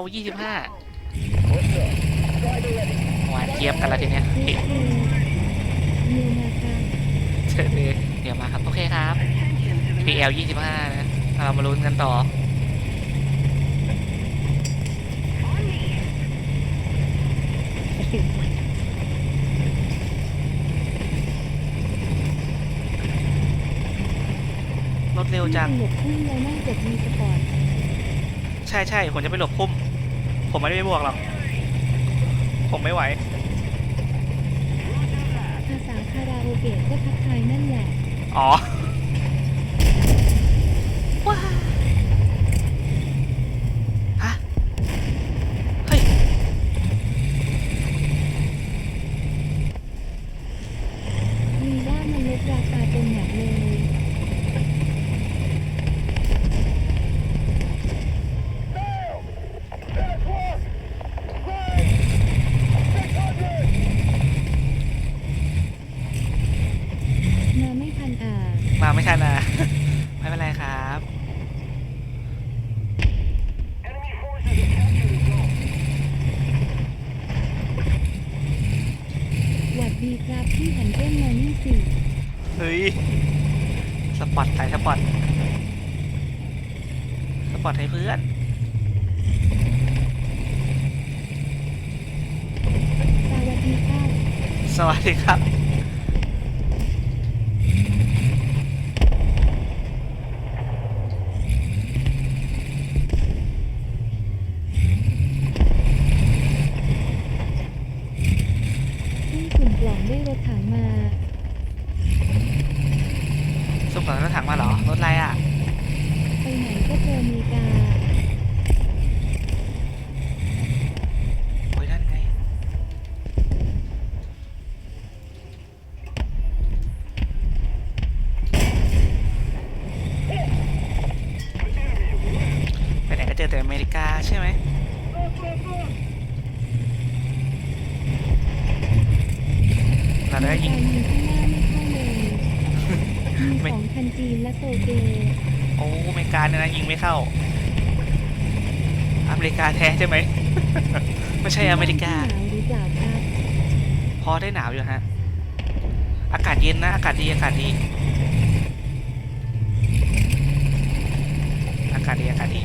L ยี่สิบห้าหวานเจี๊ยบกันละทีเนี้ยเอเอ๊ะเอนิวมาครับเชิญเลยเดี๋ยวมาครับ โอเคครับ PL ยี่สิบห้านะเรามาลุ้นกันต่อรถเร็วจัง หลบพุ่งแล้วนั่งกดมีสปอร์ตใช่ใช่ผมจะไปหลบพุ่ม ผมไม่ได้ไปบวกหรอก ผมไม่ไหว ภาษาคาราโอเกะก็ทักทายนั่นแหละ อ๋อ ว้าฮะ เฮ้ย มีว่ามันลดราคาจนหนักเลย มาไม่ทันอ่าน มาไม่ทันนะ ไม่เป็นไรครับ หวั ดดีครับพี่หันเต้นมานี่สิเฮ้ยสปอตสายสปอตสปอตให้เพื่อนสวัสดีครับสวัสดีครับ พี่ขุนกล่องได้รถถังมา สุกก่อนรถถังมาเหรอ รถอะไรอะ ไปไหนก็เจอเมริกาโอ้ยนั่นไง ไปไหนก็เจอแต่อเมริกาใช่ไหม เราได้ยิงการยิงข้างหน้า มีของคันจีนและโตเกโอ้อเมริกาเนี่ยนะยิงไม่เข้า อเมริกาแท้ใช่ไหม ไม่ใช่อเมริกา หนาวหรือเปล่าครับ พอได้หนาวอยู่ฮะ อากาศเย็นนะ อากาศดี อากาศดี อากาศดี อากาศดี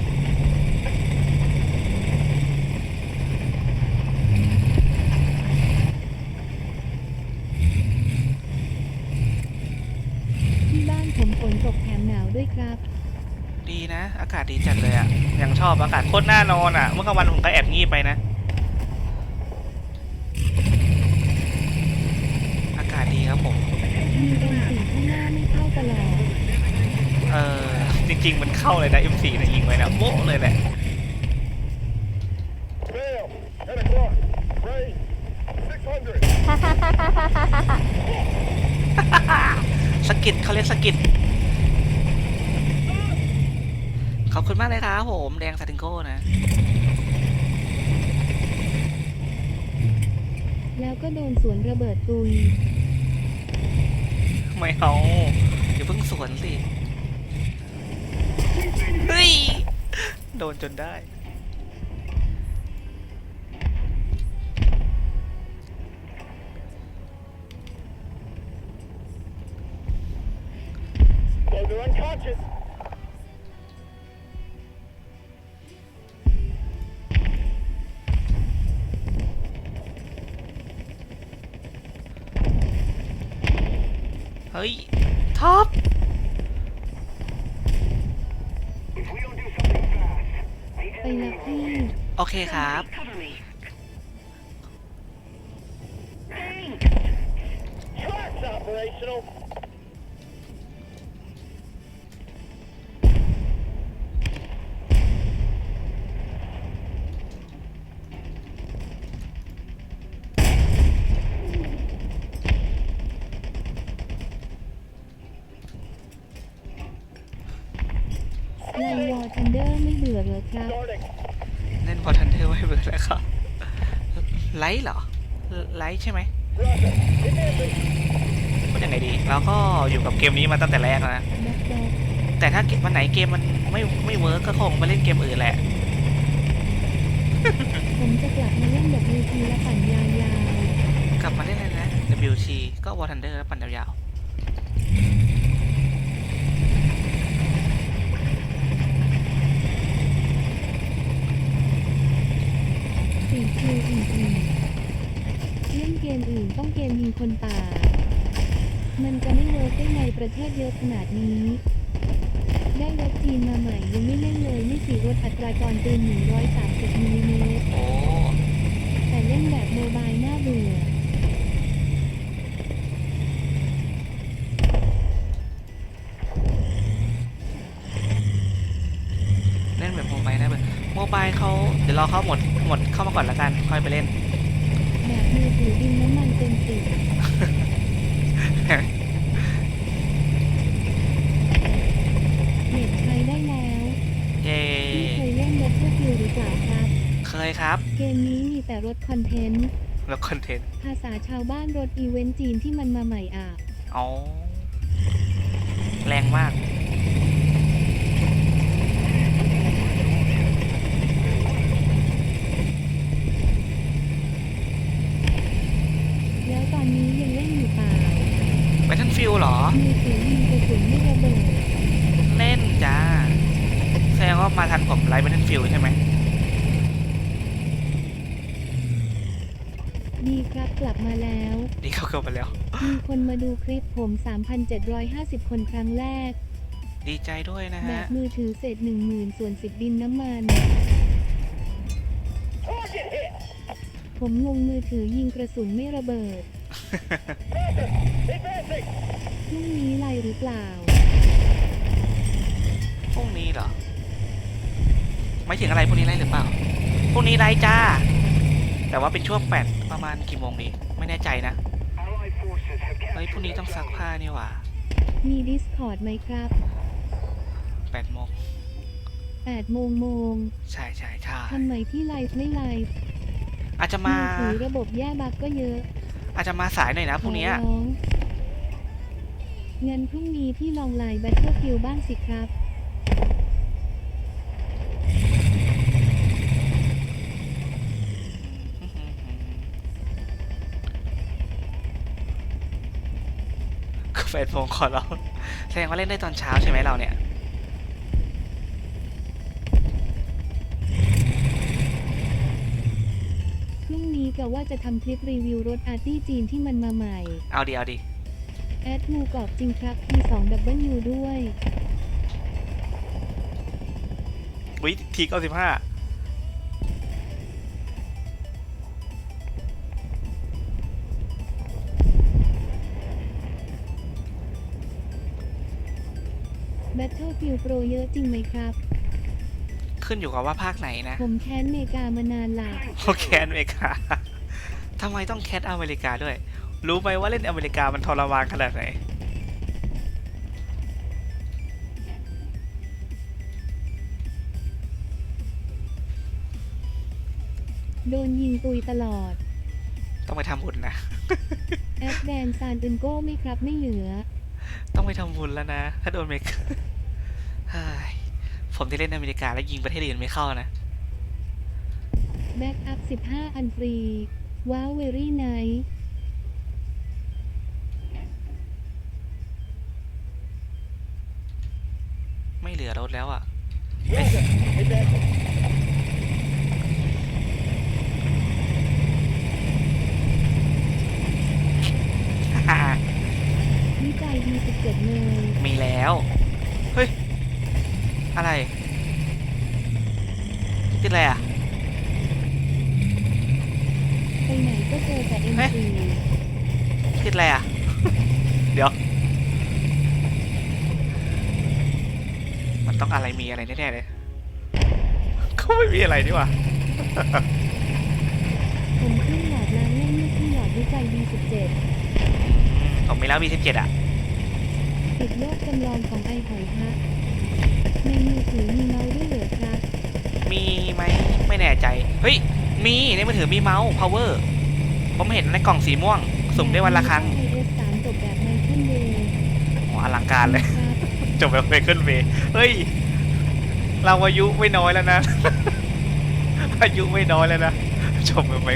ที่บ้านผมฝนตกแถมหนาว ด้วยครับ ดีนะ อากาศดีจัดเลยอะ่ะยังชอบอากาศโคตรน่านอนอะ่ะเมื่อกลางวันผมก็แอบงีบไปนะ อากาศดีครับผม มีเอ็นสีข้างหน้าไม่เข้าตลอดเออจริง ๆ มันเข้าเลยนะ M4 เนี่ยยิงไว้นะโบ๊ะเลยแหละ Fail. 10 o'clock. Range. 600. สกิดเขาเรียกสกิด ขอบคุณมากเลยครับผมแดงซาติงโก้นะ แล้วก็โดนสวนระเบิดตุยไม่เอาอย่าเพิ่งสวนสิ เฮ้ย โดนจนได้ They're unconscious. เฮ้ย ท็อป If we don't do something fast, the ไปละพี่โอเคครับ cover me. Tracks operational. นเดอร์ไม่เบื่อเหรอครับ เล่นพอทันเทอร์ไม่เบื่อแล้วครับไลท์เหรอ ไลท์ใช่ไหม Roger. Advancing. พูดยังไงดีเราก็อยู่กับเกมนี้มาตั้งแต่แรกแล้วนะ แต่ถ้าเกมวันไหนเกมมันไม่ไม่เวิร์กก็คงไปเล่นเกมอื่นแหละมาเล่นแบบมือทีและปั่นยาวๆกลับมาเล่นเลยนะ WC ก็ War Thunder แล้วปั่นยาวๆ สี่คิวอื่นๆเล่นเกมอื่นต้องเกมยิงคนป่า มันจะไม่เวิร์กได้ไงประเทศเยอะขนาดนี้ ได้รถจีนมาใหม่ยังไม่เล่นเลยไม่สีรถอัตราจรปืน130มิลลิเมตรโอ้แต่เล่นแบบโมบายน่าเบื่อ ยวรอเขาหมดหมดเข้ามาก่อนละกัน ค่อยไปเล่น แบบมือถือดินน้ำมันเต็มสิบเน็ตใช้ได้แล้วเย้พี่เคยเล่นรถพวกคิวหรือเปล่าครับ เคยครับ เกมนี้มีแต่รถคอนเทนต์ แล้วคอนเทนต์ภาษาชาวบ้านรถอีเวนต์จีนที่มันมาใหม่อะ อ๋อ แรงมาก แล้วตอนนี้ยังเล่นอยู่เปล่า b บ t เทิล ฟิลเหรอมือถือยิงกระสุนไม่ระเบิดเล่นจ้า แสดงว่ามาทันผมไลฟ์ b บ t เทิลฟิลใช่ไหม ดีครับกลับมาแล้วนี่เขาเข้ามาแล้ว มีคนมาดูคลิปผม 3,750 คนครั้งแรก ดีใจด้วยนะแบฮะ บมือถือเศษหนึ่งหมื่นส่วนสิบบินน้ำมัน Target hit. ผมงงมือถือยิงกระสุนไม่ระเบิด Advancing. พรุ่งนี้ไลหรือเปล่า พรุ่งนี้เหรอไม่ถึงอะไรพรุ่งนี้ไลฟ์หรือเปล่าพรุ่งนี้ไลฟ์จ้า แต่ว่าเป็นช่วงแปดประมาณกี่โมงดีไม่แน่ใจนะ Allied forces have เฮ้ยพรุ่งนี้ captured ต้องซัก Delta. ผ้านี่หว่ามี Discord ไหมครับแปดโมง8โมงโมงใช่ใช่ใช่ทำไมที่ไลฟ์ไม่ไลฟ์อาจจะมืมาอถือระบบแย่บักก็เยอะ อาจจะมาสายหน่อยนะพรุ่งนี้ขอร้องงั้นพรุ่งนี้พี่ลองไลน์ Battlefield บ้างสิครับแฟนโมงขอเราแสดงว่าเล่นได้ตอนเช้าใช่ไหมเราเนี่ย กะว่าจะทำคลิปรีวิวรถอาร์ตี้จีนที่มันมาใหม่ เอาดีเอาดีแอดงูกรอบจริงครับมี2ดับเบิลยูด้วยวิทีเก้าสิบห้า Battlefield Pro เยอะจริงไหมครับ ขึ้นอยู่กับว่าภาคไหนนะ ผมแค้นเมกามานานละโอแคสอเมริกาทำไมต้องแคสอเมริกาด้วย รู้ไหมว่าเล่นอเมริกามันทรมานขนาดไหนโดนยิงตุยตลอด ต้องไปทำบุญนะ แอดแดนซานอึนโก้ไหม่ครับไม่เหลือ ต้องไปทำบุญแล้วนะ ถ้าโดนอเมริกาเฮ้ยผมที่เล่นอเมริกาแล้วยิงประเทศอื่นไม่เข้านะ แบ็กอัพ 15 อันฟรี ว้าวเวรี่ไนท์ไม่เหลือรถแล้วอะ Delta. Advancing. วิจัยดีสุดเกิดเลยมีแล้ว เฮ้ย อะไร ติดอะไรอะ ไปไหน ก็เจอแต่เฮ้ย M4 ติดอะไรอะ เดี๋ยว มันต้องอะไรมีอะไรแน่ๆเลยก็ไม่มีอะไรนี่หว่าผมขึ้นหลอดล้างเล่นลูกที่หลอดวิจัยดี17 ผมมีแล้วมีสิบเจ็ดอะติดโลกจำลองของไอหอยฮะในมือถือมีเมาส์ด้วยเหรอครับ มีไหมไม่แน่ใจ เฮ้ย มีในมือถือมีเมาส์ power ผมเห็นในกล่องสีม่วง สุ่มได้วันละครั้งไอเอสสามจบแบบไมเคิลเวย์โอ้อลังการเลยครับจบแบบเมเคิลเวย์เฮ้ย เราอายุไม่น้อยแล้วนะ อายุไม่น้อยแล้วนะชมทำไม